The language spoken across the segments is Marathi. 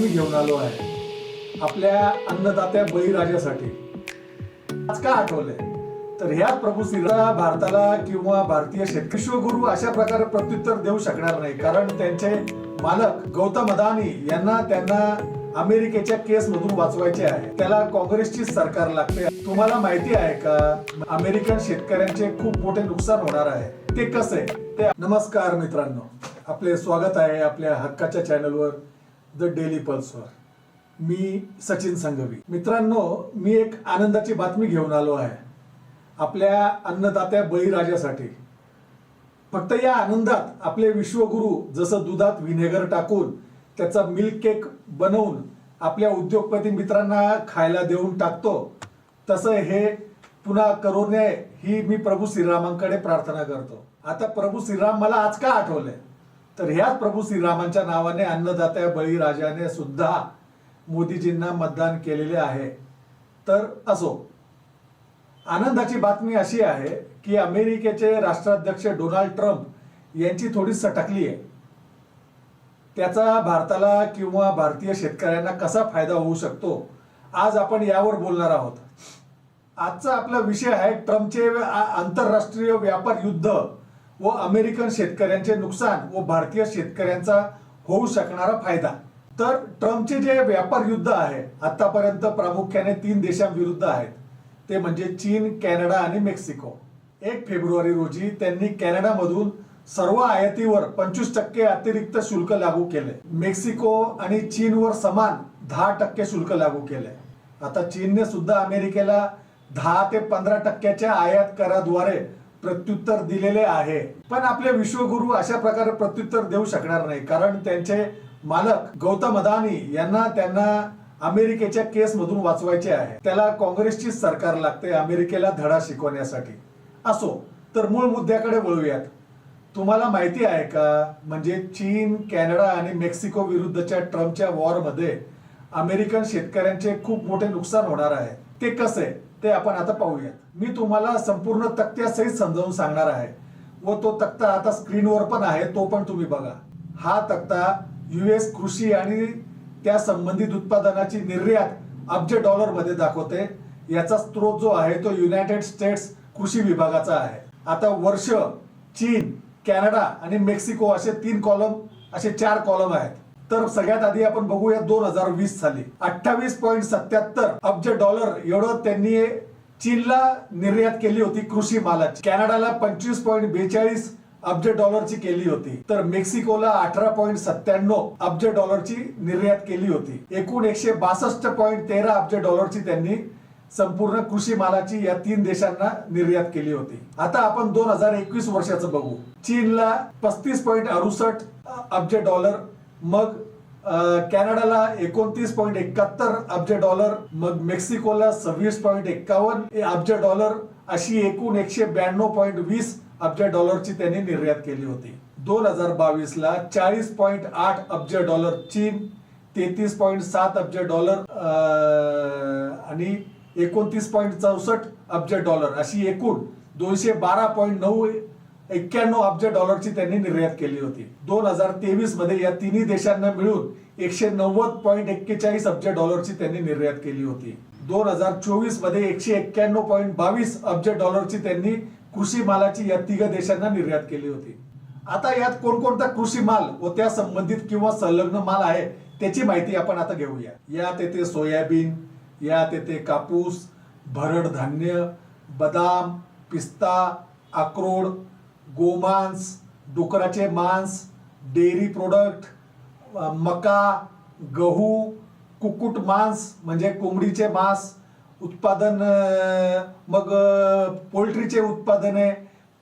बातमी घेऊन आलो आहे. आपल्या अन्नदात्या बळीराजासाठी. आज का आठवलंय? तर ह्या प्रभू श्रीरा भारताला किंवा भारतीय शेतकरी विश्वगुरु अशा प्रकारे प्रत्युत्तर देऊ शकणार नाही. कारण त्यांचे मालक गौतम अदानी यांना त्यांना अमेरिकेच्या केस मधून वाचवायचे आहे. त्याला काँग्रेसची सरकार लागते. तुम्हाला माहिती आहे का? अमेरिकन शेतकऱ्यांचे खूप मोठे नुकसान होणार आहे. ते कसे? ते नमस्कार मित्रांनो. आपले स्वागत आहे आपल्या हक्काच्या चॅनलवर द डेली पल्सवर मी सचिन संघवी. मित्रांनो मी एक आनंदाची बातमी घेऊन आलो आहे. आपल्या अन्नदात्या बळीराजासाठी. फक्त या आनंदात आपले विश्वगुरु जसं दुधात व्हिनेगर टाकून त्याचा मिल्क केक बनवून आपल्या उद्योगपती मित्रांना खायला देऊन टाकतो तसं हे पुन्हा करू नये ही मी प्रभू श्रीरामांकडे प्रार्थना करतो. आता प्रभू श्रीराम मला आज का आठवले? तर ह्याच प्रभू श्रीरामांच्या नावाने अन्नदात्या बळीराजाने सुद्धा मोदीजींना मतदान केलेले आहे. तर असो आनंदाची बातमी अशी आहे की अमेरिकेचे राष्ट्राध्यक्ष डोनाल्ड ट्रम्प यांची थोडी सटकली आहे. त्याचा भारताला किंवा भारतीय शेतकऱ्यांना कसा फायदा होऊ शकतो आज आपण यावर बोलणार आहोत. आजचा आपला विषय आहे ट्रम्पचे आंतरराष्ट्रीय व्यापार युद्ध. व अमेरिकन शेतकऱ्यांचे नुकसान व भारतीय शेतकऱ्यांचा होऊ शकणारा फायदा. तर ट्रम्पचे जे व्यापार युद्ध आहे आतापर्यंत प्रामुख्याने तीन देशांविरुद्ध आहेत. ते म्हणजे चीन कॅनडा आणि मेक्सिको. एक फेब्रुवारी रोजी त्यांनी कॅनडामधून सर्व आयातीवर पंचवीस टक्के अतिरिक्त शुल्क लागू केले. मेक्सिको आणि चीनवर समान दहा टक्के शुल्क लागू केले. आता चीनने सुद्धा अमेरिकेला दहा ते पंधरा टक्क्याच्या आयात कराद्वारे प्रत्युत्तर दिलेले आहे. पण आपले विश्वगुरु अशा प्रकारे प्रत्युत्तर देऊ शकणार नाही. कारण त्यांचे मालक गौतम अदानी यांना त्यांना अमेरिकेच्या केस मधून वाचवायचे आहे. त्याला काँग्रेसची सरकार लागते अमेरिकेला धडा शिकवण्यासाठी. असो तर मूळ मुद्द्याकडे वळूयात. तुम्हाला माहिती आहे का म्हणजे चीन कॅनडा आणि मेक्सिको विरुद्धच्या ट्रम्पच्या वॉरमध्ये अमेरिकन शेतकऱ्यांचे खूप मोठे नुकसान होणार आहे. ते कसे? ते आपण आता पाहूयात. मी तुम्हाला संपूर्ण तक्त्यासहित समजावून सांगणार आहे. व तो तक्ता आता स्क्रीनवर पण आहे तो पण तुम्ही बघा. हा तक्ता युएस कृषी आणि त्या संबंधित उत्पादनाची निर्यात अब्ज डॉलरमध्ये दाखवते. याचा स्रोत जो आहे तो युनायटेड स्टेट्स कृषी विभागाचा आहे. आता वर्ष चीन कॅनडा आणि मेक्सिको असे तीन कॉलम असे चार कॉलम आहेत. तर सगळ्यात आधी आपण बघूया दोन हजार वीस साली. अठ्ठावीस पॉईंट सत्याहत्तर अब्ज डॉलर एवढं त्यांनी चीनला निर्यात केली होती कृषी मालाची. कॅनडाला पंचवीस पॉईंट बेचाळीस अब्ज डॉलरची केली होती. तर मेक्सिकोला अठरा पॉईंट सत्त्याण्णव अब्ज डॉलरची निर्यात केली होती. एकूण एकशे बासष्ट पॉईंट तेरा अब्ज डॉलरची त्यांनी संपूर्ण कृषी मालाची या तीन देशांना निर्यात केली होती. आता आपण दोन हजार एकवीस वर्षाचं बघू. चीनला पस्तीस पॉईंट अडुसष्ट अब्ज डॉलर मग कॅनडाला एकोणतीस पॉईंट एकाहत्तर अब्ज डॉलर मग मेक्सिकोला सव्वीस पॉईंट एक्कावन्न. अब्ज डॉलर अशी एकूण एकशे ब्याण्णव पॉईंट वीस अब्ज डॉलरची त्यांनी निर्यात केली होती. दोन हजार बावीस ला चाळीस पॉईंट आठ अब्ज डॉलर चीन तेहतीस पॉईंट सात अब्ज डॉलर आणि एकोणतीस पॉईंट चौसष्ट अब्ज डॉलर अशी एकूण दोनशे बारा पॉईंट नऊ एक्क्याण्णव अब्ज डॉलरची त्यांनी निर्यात केली होती. दोन हजार तेवीसमध्ये या तिन्ही देशांना मिळून एकशे नव्वद पॉईंट एक्केचाळीस अब्ज डॉलरची त्यांनी निर्यात केली होती. दोन हजार चोवीसमध्ये एकशे एक्क्याण्णव पॉईंट बावीस अब्ज डॉलरची त्यांनी कृषी मालाची या तिघ देशांना निर्यात केली होती. आता यात कोणकोणता कृषी माल व त्या संबंधित किंवा संलग्न माल आहे त्याची माहिती आपण आता घेऊया. यात येते सोयाबीन यात येते कापूस भरड धान्य बदाम पिस्ता अक्रोड गोमांस डुकराचे मांस डेअरी प्रोडक्ट मका गहू कुक्कुट मांस म्हणजे कोंबडीचे मांस उत्पादन मग पोल्ट्रीचे उत्पादने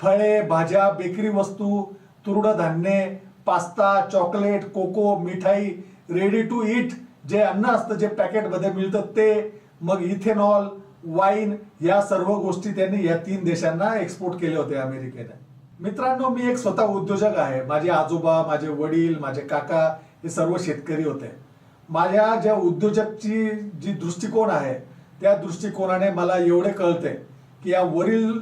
फळे भाज्या बेकरी वस्तू तुरडधान्ये पास्ता चॉकलेट कोको मिठाई रेडी टू ईट जे अन्न असतं जे पॅकेटमध्ये मिळतं ते मग इथेनॉल वाईन या सर्व गोष्टी त्यांनी या तीन देशांना एक्सपोर्ट केले होते अमेरिकेने. मित्रांनो मी एक स्वतः उद्योजक आहे. माझे आजोबा माझे वडील माझे काका हे सर्व शेतकरी होते. माझ्या ज्या उद्योजकची जी दृष्टिकोन आहे त्या दृष्टिकोनाने मला एवढे कळते की या वरील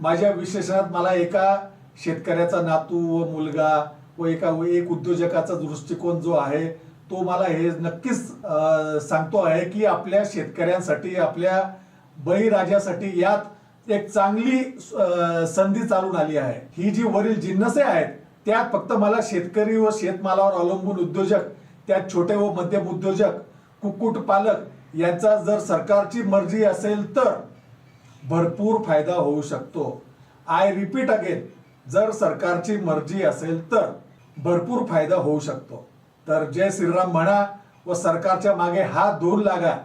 माझ्या विश्लेषणात मला एका शेतकऱ्याचा नातू व मुलगा व एका एक उद्योजकाचा दृष्टिकोन जो आहे तो मला हे नक्कीच सांगतो आहे की आपल्या शेतकऱ्यांसाठी आपल्या बळीराजासाठी यात एक चांगली संधी चालून आली आहे. ही जी वरील जिन्नसे आहेत त्यात फक्त मला शेतकरी व शेतमालावर अवलंबून उद्योजक त्यात छोटे व मध्यम उद्योजक कुक्कुटपालक यांचा जर सरकारची मर्जी असेल तर भरपूर फायदा होऊ शकतो. आय रिपीट अगेन जर सरकारची मर्जी असेल तर भरपूर फायदा होऊ शकतो. तर जय श्रीराम म्हणा व सरकारच्या मागे हात धुवून लागा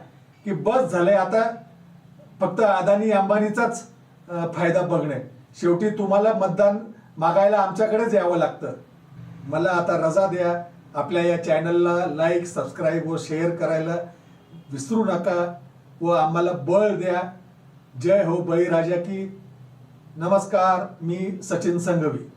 की बस झाले आता फक्त अदानी अंबानीचाच फायदा बघणे. शेवटी तुम्हाला मतदान मागायला आमच्याकडेच यावं लागतं. मला आता रजा द्या. आपल्या या चॅनलला लाईक सबस्क्राईब व शेअर करायला विसरू नका व आम्हाला बळ द्या. जय हो बळीराजा की. नमस्कार मी सचिन संघवी